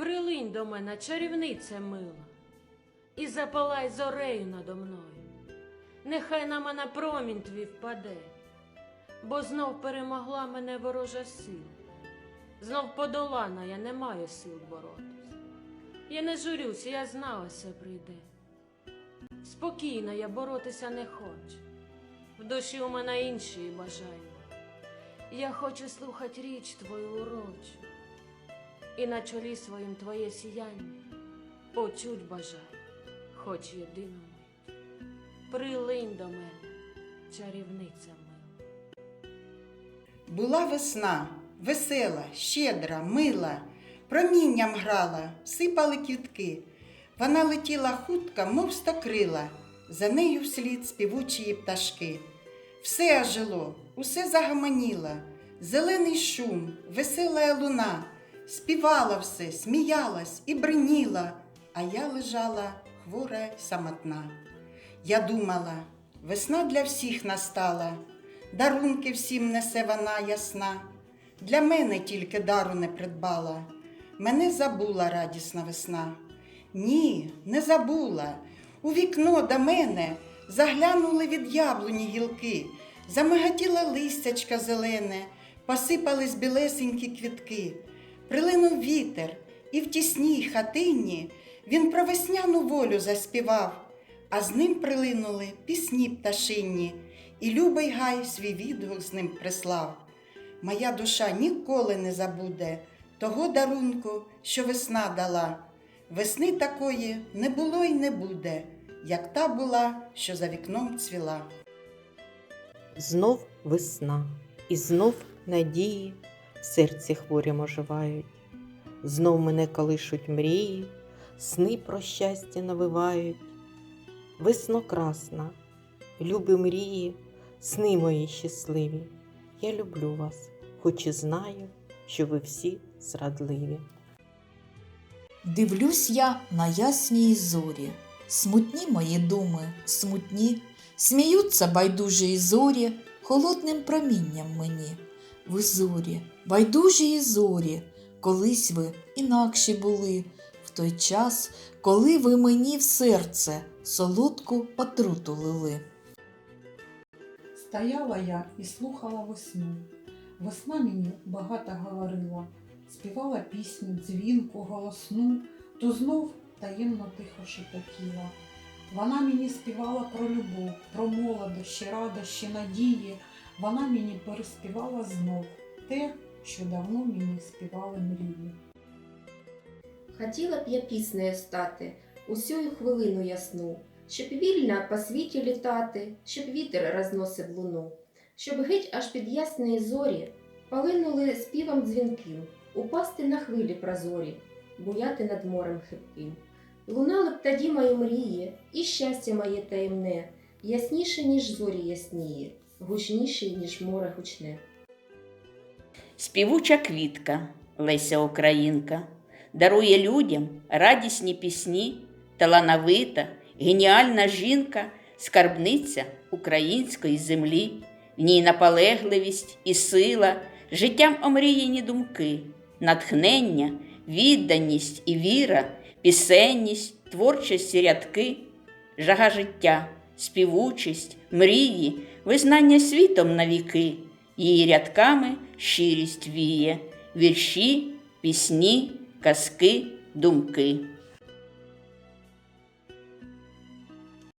Прилинь до мене, чарівниця мила, і запалай зорею надо мною. Нехай на мене промінь твій впаде, бо знов перемогла мене ворожа сила. Знов подолана, я не маю сил боротись. Я не журюся, я знала, все прийде. Спокійно я боротися не хочу. В душі у мене інші бажання. Я хочу слухати річ твою урочу, і на чолі своїм твоє сіяння почуть бажаю, хоч єдину мить. Прилинь до мене, чарівниця мила. Була весна, весела, щедра, мила, промінням грала, сипали квітки. Вона летіла хутко, мов стокрила, за нею вслід співучі пташки. Все ожило, усе загомоніло, зелений шум, весела луна, співала все, сміялась і бриніла, а я лежала хвора й самотна. Я думала, весна для всіх настала, дарунки всім несе вона ясна. Для мене тільки дару не придбала, мене забула радісна весна. Ні, не забула. У вікно до мене заглянули від яблуні гілки, замигатіла листячка зелене, посипались білесенькі квітки. Прилинув вітер, і в тісній хатині він про весняну волю заспівав, а з ним прилинули пісні пташинні, і любий гай свій відгук з ним прислав. Моя душа ніколи не забуде того дарунку, що весна дала. Весни такої не було й не буде, як та була, що за вікном цвіла. Знов весна, і знов надії серці хворім оживають. Знов мене колишуть мрії, сни про щастя навивають. Весно красна, любі мрії, сни мої щасливі. Я люблю вас, хоч і знаю, що ви всі зрадливі. Дивлюсь я на ясній зорі, смутні мої думи, смутні, сміються байдужі зорі холодним промінням мені. Ви зорі, байдужі зорі, колись ви інакші були, в той час, коли ви мені в серце солодку отруту лили. Стояла я і слухала весну. Весна мені багато говорила, співала пісню дзвінку, голосну, то знов таємно тихо шепотіла. Вона мені співала про любов, про молодощі, радощі, надії. Вона мені переспівала знов те, що давно мені співали мрії. Хотіла б я піснею стати усю хвилину ясну, щоб вільно по світі літати, щоб вітер розносив луну, щоб геть аж під ясної зорі полинули співом дзвінким, упасти на хвилі прозорі, буяти над морем хибким. Лунали б тоді мої мрії, і щастя моє таємне, ясніше, ніж зорі ясніє, гучніше, ніж море гучне. Співуча квітка Леся Українка дарує людям радісні пісні, талановита, геніальна жінка, скарбниця української землі, в ній наполегливість і сила, життям омріяні думки, натхнення, відданість і віра, пісенність, творчості рядки, жага життя, співучість, мрії, визнання світом навіки, її рядками щирість віє, вірші, пісні, казки, думки.